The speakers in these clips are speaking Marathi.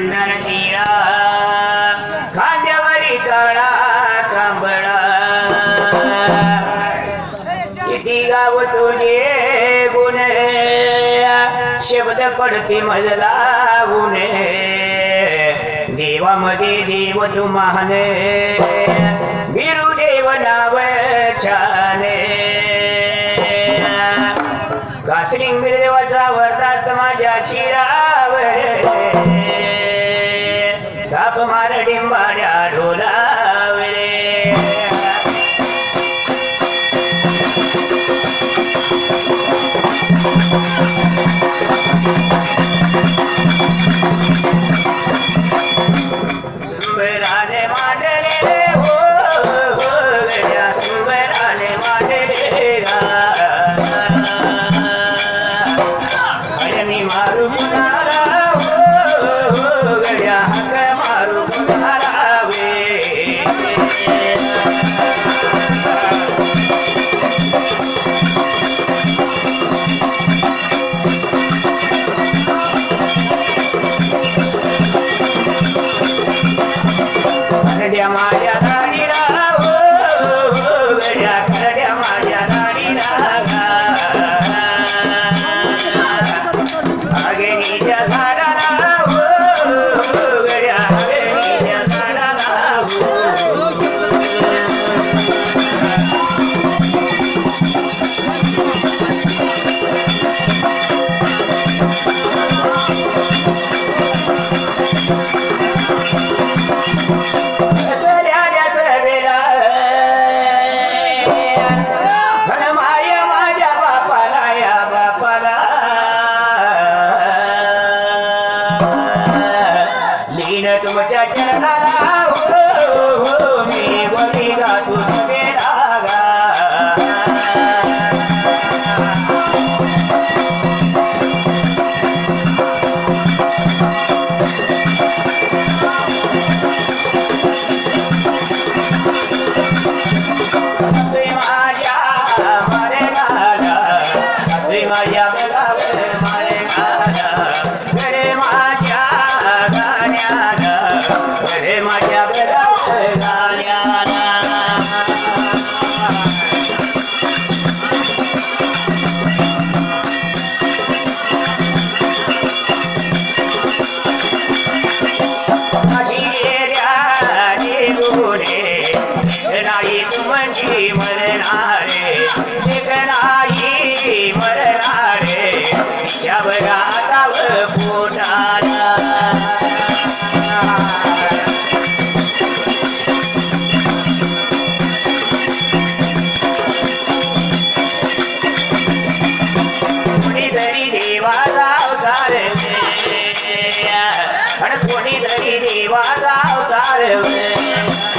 मंडळ तिरा खांद्यावरी काळा कांबळा किती गाव तुझे गुण शब्द पडते मजला गुणे देवामध्ये देव तू महान बिरुदेव नाव छान कासलिंग देवाचा वर्तात माझ्या शिरावर. Música मरणारे. नाही मरणारे. शबगाताव पोटाला आणि कोणीतरी देवाचा अवतार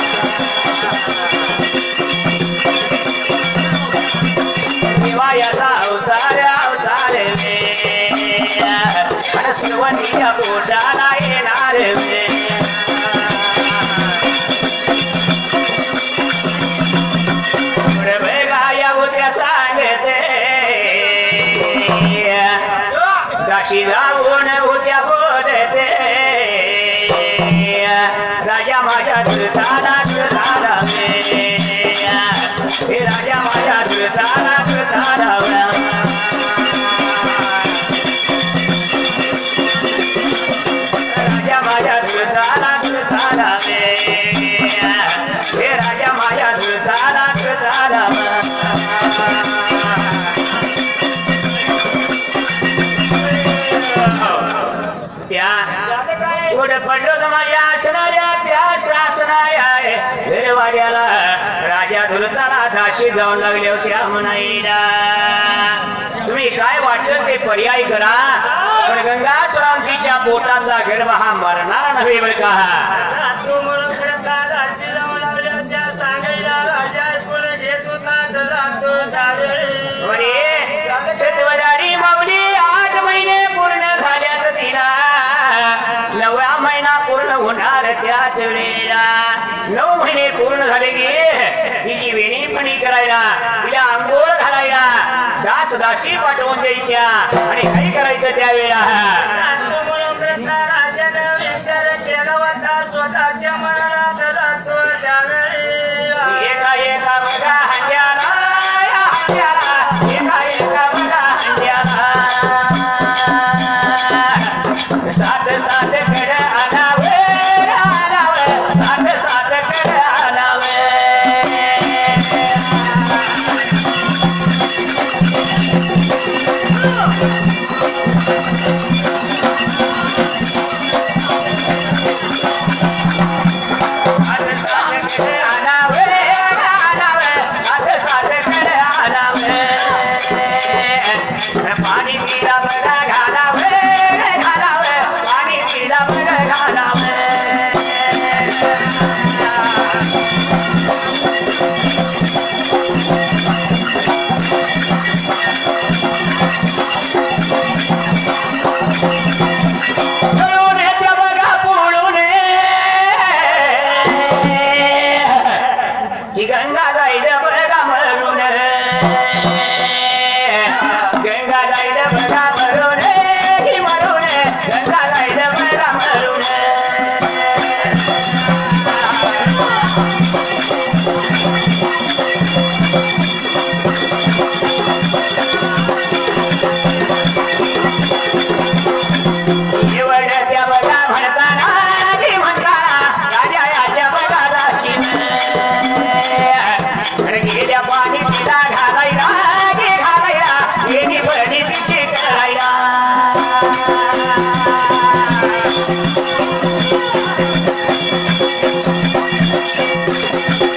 शासनाय. घरवाड्याला राजा धुलताना धाशी जाऊन लागले होत्या म्हणाईला तुम्ही काय वाटलं ते पर्याय करा? पण गंगा सुरांतीच्या पोटातला गर्भ हा मरणारा नव्हे बरं का? काशी पाठवून द्यायच्या आणि काही करायचं त्यावेळेला. स्वतःच्या एका एका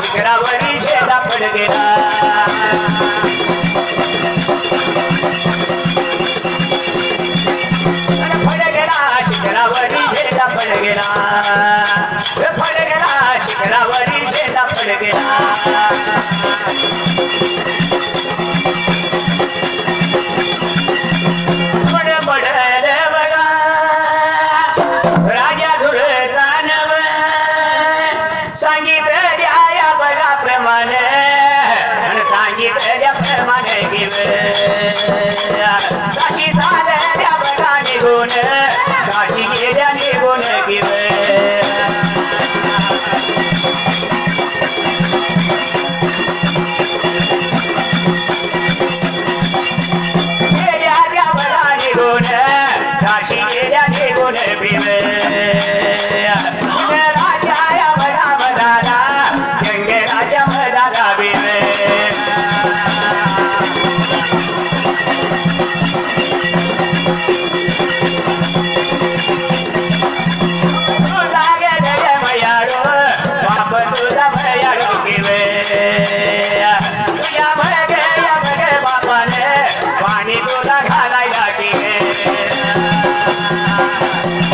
तिकडावरी छेदा पड गेला फड गेला शिकडावरी गेला पड गेला फड गेला शिकडावरी गेला काशी झाल्या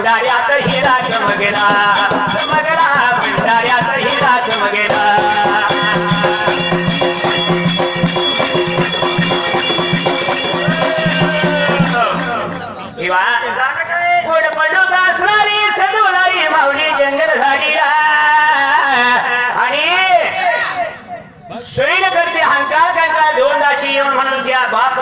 अंधाऱ्यात हिरा चमगला चमगला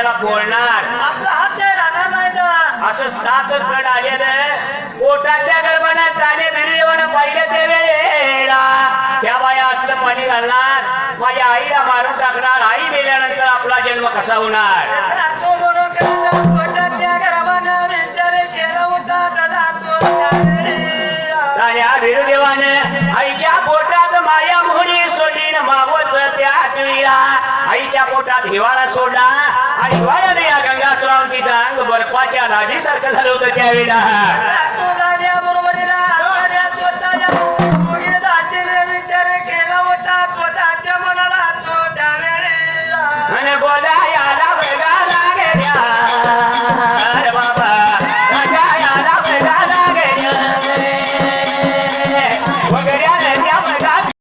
आपल्याला बोलणार. आपला हात नाही राहणार नाही तर असं सात कड आलेलं पोटातल्या गडबडात ताने बिरदेवानं पाहिलं ते वेळेला. त्या बाया असलं पाणी घालणार माझ्या आईला मारून टाकणार. आई मेल्यानंतर आपला जन्म कसा होणार? पोटात हिवाळा सोडला आणि हिवाळ्याने या गंगा तिचं अंग बर्फाच्या लाजीसारखं झालं होतं त्यावेळेला.